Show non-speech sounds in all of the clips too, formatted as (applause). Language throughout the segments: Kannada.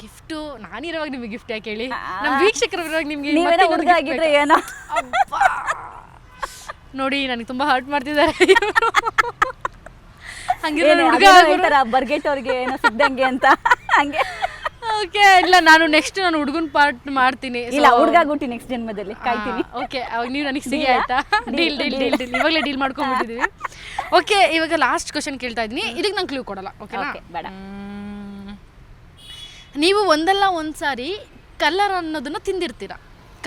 ಗಿಫ್ಟು ನಾನಿರುವಾಗ ನಿಮಗೆ ಗಿಫ್ಟ್ ಯಾಕೆ ಹೇಳಿ. ನಮ್ಮ ವೀಕ್ಷಕರು ಇರುವಾಗ ನಿಮಗೆ ನೀವೇನೋ ಹುಡುಗ ಆಗಿದ್ರೆ ಏನೋ? ನೋಡಿ ನನಗೆ ತುಂಬಾ ಹರ್ಟ್ ಮಾಡ್ತಿದ್ದಾರೆ. ಹಂಗಿರೋ ಹುಡುಗ ಅದೇನೋ ಹೇಳ್ತಾರ ಬರ್ಗೆಟ್ಟವ್ರಿಗೆ ಏನೋ ಸಿಗ್ದಂಗೆ ಅಂತ? ಹಂಗೆ. ಓಕೆ ಇಲ್ಲ ನಾನು ನೆಕ್ಸ್ಟ್ ನಾನು ಹುಡುಗನ ಪಾರ್ಟ್ ಮಾಡ್ತೀನಿ. ಇಲ್ಲ ಹುಡುಗ ಗುಟ್ಟಿ ನೆಕ್ಸ್ಟ್ ಜನ್ಮದಲ್ಲಿ. ಕಾಯ್ತೀನಿ. ಓಕೆ ಅವಾಗ ನೀವು ನನಗೆ ಸಿಗಿ ಆಯ್ತಾ? ಡೀಲ್ ಡೀಲ್ ಡೀಲ್ ಡೀಲ್ ಇವಾಗಲೇ ಡೀಲ್ ಮಾಡ್ಕೊಂಡ್ಬಿಟ್ಟಿದ್ದೀವಿ (laughs) ಓಕೆ ಇವಾಗ ಲಾಸ್ಟ್ ಕ್ವಶನ್ ಕೇಳ್ತಾ ಇದ್ದೀನಿ. ಇದಕ್ಕೆ ನಾನು ಕ್ಲೂ ಕೊಡಲ್ಲ ಓಕೆನಾ ಬೇಡ. ನೀವು ಒಂದಲ್ಲ ಒಂದ್ಸಾರಿ ಕಲರ್ ಅನ್ನೋದನ್ನ ತಿಂದಿರ್ತೀರ.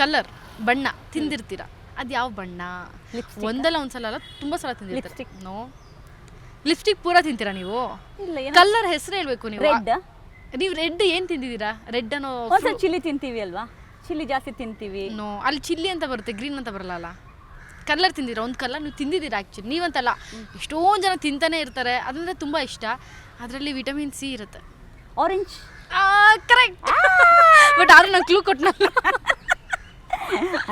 ಕಲರ್ ಬಣ್ಣ ತಿಂದಿರ್ತೀರ. ಅದು ಯಾವ ಬಣ್ಣ? ಒಂದಲ್ಲ ಒಂದ್ಸಲ ಅಲ್ಲ ತುಂಬ ಸಲ ತಿಂದಿರ್ತೀರ. ನೋ. ಲಿಪ್ಸ್ಟಿಕ್ ಪೂರ ತಿಂತೀರಾ ನೀವು? ಇಲ್ಲ ಕಲರ್ ಹೆಸರು ಹೇಳ್ಬೇಕು ನೀವು. ರೆಡ್ ನೀವು ರೆಡ್ ಏನ್ ತಿಂದಿದ್ದೀರಾ? ರೆಡ್ ಅನ್ನೋ ಚಿಲ್ಲಿ ತಿಂತೀವಿ ಅಲ್ವಾ? ಚಿಲ್ಲಿ ಜಾಸ್ತಿ ತಿಂತೀವಿ. ನೋ ಅಲ್ಲಿ ಚಿಲ್ಲಿ ಅಂತ ಬರುತ್ತೆ ಗ್ರೀನ್ ಅಂತ ಬರಲ್ಲ ಅಲ್ಲ. ಕಲರ್ ತಿಂದಿರಾ? ಒಂದು ಕಲರ್ ನೀವು ತಿಂದಿದ್ದೀರಾ ಆ್ಯಕ್ಚುಲಿ ನೀವಂತಲ್ಲ. ಎಷ್ಟೊಂದು ಜನ ತಿಂತಾನೆ ಇರ್ತಾರೆ. ಅದಂದ್ರೆ ತುಂಬ ಇಷ್ಟ. ಅದರಲ್ಲಿ ವಿಟಮಿನ್ ಸಿ ಇರುತ್ತೆ. ಆರೆಂಜ್ ಕರೆಕ್ಟ್ ಬಟ್ ಆದ್ರೆ ನಾನು ಕ್ಲೂ ಕೊಟ್ಟನಲ್ಲ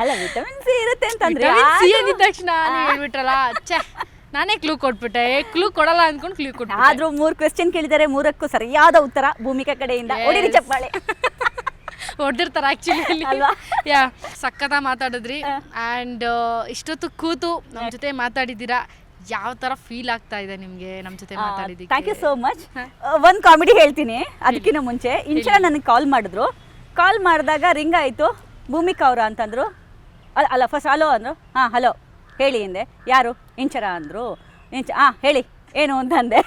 ಅಲ್ಲ ವಿಟಮಿನ್ ಸಿ ಇರುತ್ತೆ ಅಂತಂದ್ರೆ ಸಿ ಅಂದಿದ ತಕ್ಷಣ ನೀವು ಹೇಳ್ಬಿಟ್ರಲ್ಲ ಛೆ ನಾನೇ ಕ್ಲೂ ಕೊಟ್ಬಿಟ್ಟೆ. ಕ್ಲೂ ಕೊಡಲ್ಲ ಅಂದ್ಕೊಂಡು ಕ್ಲೂ ಕೊಟ್ಟೆ ಆದ್ರೂ ಮೂರು ಕ್ವೆಶ್ಚನ್ ಕೇಳಿದರೆ ಮೂರಕ್ಕೂ ಸರಿಯಾದ ಉತ್ತರ ಭೂಮಿಕಾ ಕಡೆಯಿಂದ. ಹೊಡಿರಿ. ಚಪ್ಪಾಳೆ. (laughs) ಹೊಡೆದಿರ್ತಾರೆ ಆ್ಯಕ್ಚುಲಿ ಅಲ್ವಾ? ಯಾ ಸಖತ್ತ ಮಾತಾಡಿದ್ರಿ. ಆ್ಯಂಡ್ ಇಷ್ಟೊತ್ತು ಕೂತು ನಮ್ಮ ಜೊತೆ ಮಾತಾಡಿದ್ದೀರಾ. ಯಾವ ತರ ಫೀಲ್ ಆಗ್ತಾ ಇದೆ ನಿಮಗೆ ನಮ್ಮ ಜೊತೆ ಮಾತಾಡಿದ್ದಕ್ಕೆ? ಥ್ಯಾಂಕ್ ಯು ಸೋ ಮಚ್ ಒಂದು ಕಾಮಿಡಿ ಹೇಳ್ತೀನಿ ಅದಕ್ಕಿಂತ ಮುಂಚೆ. ಇಂಚರ ನನಗೆ ಕಾಲ್ ಮಾಡಿದ್ರು. ಕಾಲ್ ಮಾಡಿದಾಗ ರಿಂಗ್ ಆಯಿತು. ಭೂಮಿಕಾ ಅವರ ಅಂತಂದ್ರು. ಅಲ್ಲ ಅಲ್ಲ ಫಸ್ಟ್ ಹಲೋ ಅಂದರು. ಹಾಂ ಹಲೋ ಹೇಳಿ ಹಿಂದೆ. ಯಾರು? ಇಂಚರ ಅಂದರು. ಇಂಚ ಹಾಂ ಹೇಳಿ. ಏನು ಅಂತಂದೆ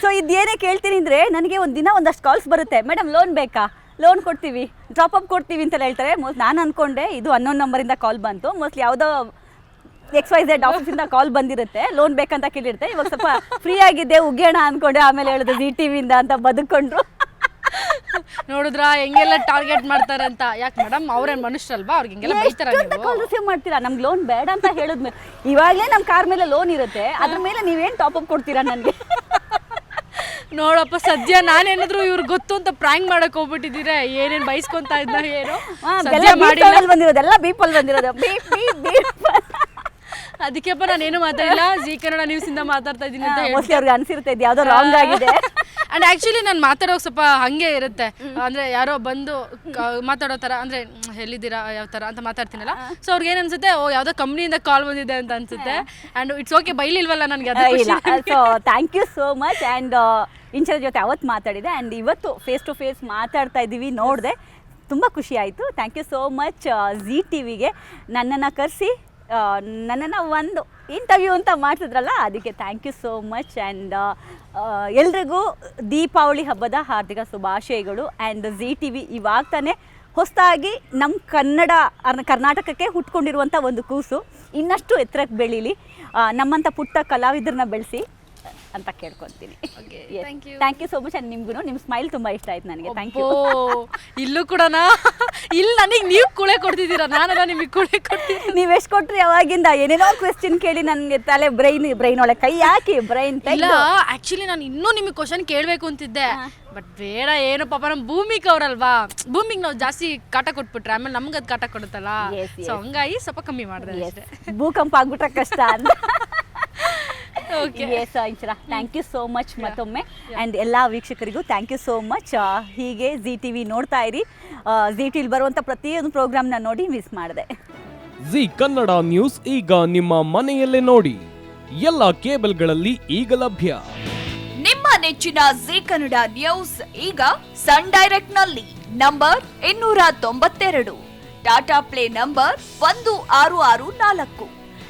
ಸೊ ಇದೇನೇ ಕೇಳ್ತೀನಿ ಅಂದರೆ ನನಗೆ ಒಂದು ದಿನ ಒಂದಷ್ಟು ಕಾಲ್ಸ್ ಬರುತ್ತೆ. ಮೇಡಮ್ ಲೋನ್ ಬೇಕಾ? ಲೋನ್ ಕೊಡ್ತೀವಿ. ಡ್ರಾಪ್ ಅಪ್ ಕೊಡ್ತೀವಿ ಅಂತ ಹೇಳ್ತಾರೆ. ಮೋಸ್ಟ್ ನಾನು ಅಂದ್ಕೊಂಡೆ ಇದು ಅನ್ನೋನ್ ನಂಬರಿಂದ ಕಾಲ್ ಬಂತು. ಮೋಸ್ಟ್ಲಿ ಯಾವುದೋ ಎಕ್ಸ್ ವೈ ಝೆಡ್ ಆಫೀಸಿಂದ ಕಾಲ್ ಬಂದಿರುತ್ತೆ. ಲೋನ್ ಬೇಕಂತ ಕೇಳಿರುತ್ತೆ. ಇವಾಗ ಸ್ವಲ್ಪ ಫ್ರೀ ಆಗಿದ್ದೆ ಉಗ್ಗೇಣ ಅನ್ಕೊಂಡೆ. ಆಮೇಲೆ ಹೇಳಿದ್ರು ಜಿ ಟಿ ವಿಯಿಂದ ಅಂತ ಬದುಕೊಂಡ್ರು ನೋಡಿದ್ರಾ ಹೆಂಗೆಲ್ಲ ಟಾರ್ಗೆಟ್ ಮಾಡ್ತಾರೆ ಅಂತ. ಯಾಕೆ ಮೇಡಮ್ ಅವ್ರೇನ್ ಮನುಷ್ಯರಲ್ವಾ? ಅವ್ರಿಗೆ ಹಿಂಗೆಲ್ಲ ಬೈತಾರ ಕಾಲ್ ರಿಸೀವ್ ಮಾಡ್ತೀರಾ? ನಮ್ಗೆ ಲೋನ್ ಬೇಡ ಅಂತ ಹೇಳಿದ್ಮೇಲೆ ಇವಾಗಲೇ ನಮ್ಮ ಕಾರ್ ಮೇಲೆ ಲೋನ್ ಇರುತ್ತೆ. ಅದ್ರ ಮೇಲೆ ನೀವೇನು ಟಾಪ್ ಅಪ್ ಕೊಡ್ತೀರಾ ನನಗೆ? ನೋಡಪ್ಪ ಸದ್ಯ ನಾನೇನಾದ್ರು ಇವ್ರು ಗೊತ್ತು ಅಂತ ಪ್ರಾಂಕ್ ಮಾಡಕ್ ಹೋಗ್ಬಿಟ್ಟಿದ್ದೀರ? ಏನೇನ್ ಬೈಸ್ಕೊಂತ ಇದ್ದ ಏನು? ಸದ್ಯ ಮಾಡಿಲ್ಲ. ಬಂದಿರೋದು. ಎಲ್ಲ ಬೀಪಲ್ ಬಂದಿರೋದು. ಬೀಪ್ ಬೀಪ್ ಬೀಪ್ ಅದಕ್ಕೆಪ್ಪ ನಾನೇನು ಮಾತಾಡಿಲ್ಲ. ಜಿ ಕನ್ನಡ ನ್ಯೂಸ್ ಇಂದ ಮಾತಾಡ್ತಾ ಇದ್ದೀನಿ ಅಂತ ಹೇಳಿ ಮೋಸ್ಟ್ಲಿ ಅವ್ರಿಗೆ ಅನ್ಸಿರುತ್ತೆ ಇದು ಯಾವುದೋ ರಾಂಗ್ ಆಗಿದೆ. ಅಂಡ್ ಆಕ್ಚುಲಿ ನಾನು ಮಾತಾಡೋಕೆ ಸ್ವಲ್ಪ ಹಂಗೆ ಇರುತ್ತೆ. ಅಂದ್ರೆ ಯಾರೋ ಬಂದು ಕ- ಮಾತಾಡೋ ಥರ ಅಂದ್ರೆ ಮ್, ಎಲ್ಲಿದ್ದೀರಾ ಯಾವ ತರ ಅಂತ ಮಾತಾಡ್ತೀನಲ್ಲ. ಸೊ ಅವ್ರಿಗೆ ಏನ್ ಅನ್ಸುತ್ತೆ ಓ ಯಾವ್ದೋ ಕಂಪ್ನಿಯಿಂದ ಕಾಲ್ ಬಂದಿದೆ ಅಂತ ಅನ್ಸುತ್ತೆ. ಅಂಡ್ ಇಟ್ಸ್ ಓಕೆ ಬೈಲಿಲ್ವಲ್ಲ ನನಗೆ ಅದೇ ಇಲ್ಲ. So thank you so much and Inchara ಜೊತೆ ಅವತ್ತು ಮಾತಾಡಿದೆ. ಆ್ಯಂಡ್ ಇವತ್ತು ಫೇಸ್ ಟು ಫೇಸ್ ಮಾತಾಡ್ತಾ ಇದ್ದೀವಿ ನೋಡಿದೆ. ತುಂಬ ಖುಷಿ ಆಯಿತು. Thank you so much G T ವಿಗೆ ನನ್ನನ್ನು ಕರೆಸಿ ನನ್ನನ್ನು ಒಂದು ಇಂಟರ್ವ್ಯೂ ಅಂತ ಮಾಡ್ತಿದ್ರಲ್ಲ ಅದಕ್ಕೆ thank you so much and ಎಲ್ರಿಗೂ ದೀಪಾವಳಿ ಹಬ್ಬದ ಹಾರ್ದಿಕ ಶುಭಾಶಯಗಳು ಆ್ಯಂಡ್ ಜಿ ಟಿ ವಿ ಇವಾಗ ತಾನೇ ಹೊಸದಾಗಿ ನಮ್ಮ ಕನ್ನಡ ಕರ್ನಾಟಕಕ್ಕೆ ಹುಟ್ಕೊಂಡಿರುವಂಥ ಒಂದು ಕೂಸು ಇನ್ನಷ್ಟು ಎತ್ತರಕ್ಕೆ ಬೆಳೀಲಿ. ನಮ್ಮಂಥ ಪುಟ್ಟ ಕಲಾವಿದರನ್ನ ಬೆಳೆಸಿ. ಅಂತ ಕೇಳ್ಕೊತೀನಿ. Thank you so much and ನಿಮ್ಗೂ ನಿಮ್ಮ ಸ್ಮೈಲ್ ತುಂಬಾ ಇಷ್ಟ ಆಯ್ತು ನನಗೆ. ಥ್ಯಾಂಕ್ ಯು ಓ ಇಲ್ಲೂ ಕೂಡನಾ? ಇಲ್ಲಿ ನನಗೆ ನೀವು ಕುಳೆ ಕೊಡ್ತಿದ್ದೀರಾ? ನಾನಲ್ಲ ನಿಮಗೆ ಕುಳೆ ಕೊಡ್ತೀನಿ ನೀವು ಎಷ್ಟು ಕೊಟ್ರಿ ಅವಾಗಿಂದ ಏನೇನೋ ಕ್ವೆಶ್ಚನ್ ಕೇಳಿ ನನಗೆ ತಲೆ ಬ್ರೈನ್ ಬ್ರೈನ್ ಒಳಗೆ ಕೈ ಹಾಕಿ ಬ್ರೈನ್ ಇಲ್ಲ ಆಕ್ಚುಲಿ ನಾನು ಇನ್ನೂ ನಿಮಗೆ ಕ್ವಶನ್ ಕೇಳಬೇಕು ಅಂತಿದ್ದೆ. ಬಟ್ ಬೇಡ ಏನು ಪಾಪ ನಮ್ಮ ಭೂಮಿಗೆ ಅವರಲ್ವಾ? ಭೂಮಿಗೆ ನಾವು ಜಾಸ್ತಿ ಕಾಟ ಕೊಟ್ಬಿಟ್ರೆ ಆಮೇಲೆ ನಮ್ಗೆ ಅದು ಕಾಟ ಕೊಡುತ್ತಲ್ಲ. ಸೊ ಹಂಗಾಗಿ ಸ್ವಲ್ಪ ಕಮ್ಮಿ ಮಾಡಿದೆ ಭೂಕಂಪ ಆಗ್ಬಿಟ್ರೆ ಕಷ್ಟ ಅಂತ. Yes Inchara thank you so much ಮತ್ತೊಮ್ಮೆ. ಆ್ಯಂಡ್ ಎಲ್ಲ ವೀಕ್ಷಕರಿಗೂ ಥ್ಯಾಂಕ್ ಯು ಸೋ ಮಚ್ ಹೀಗೆ ಜಿ ಟಿ ವಿ ನೋಡ್ತಾ ಇರಿ. ಜಿ ಟಿಲಿ ಬರುವಂಥ ಪ್ರತಿಯೊಂದು ಪ್ರೋಗ್ರಾಮ್ನ ನೋಡಿ ಮಿಸ್ ಮಾಡಿದೆ. ಜಿ ಕನ್ನಡ ನ್ಯೂಸ್ ಈಗ ನಿಮ್ಮ ಮನೆಯಲ್ಲೇ ನೋಡಿ. ಎಲ್ಲ ಕೇಬಲ್ಗಳಲ್ಲಿ ಈಗ ಲಭ್ಯ. ನಿಮ್ಮ ನೆಚ್ಚಿನ ಜಿ ಕನ್ನಡ ನ್ಯೂಸ್ ಈಗ ಸನ್ ಡೈರೆಕ್ಟ್ನಲ್ಲಿ ನಂಬರ್ ಇನ್ನೂರ ತೊಂಬತ್ತೆರಡು. ಟಾಟಾ ಪ್ಲೇ ನಂಬರ್ ಒಂದು ಆರು ಆರು ನಾಲ್ಕು.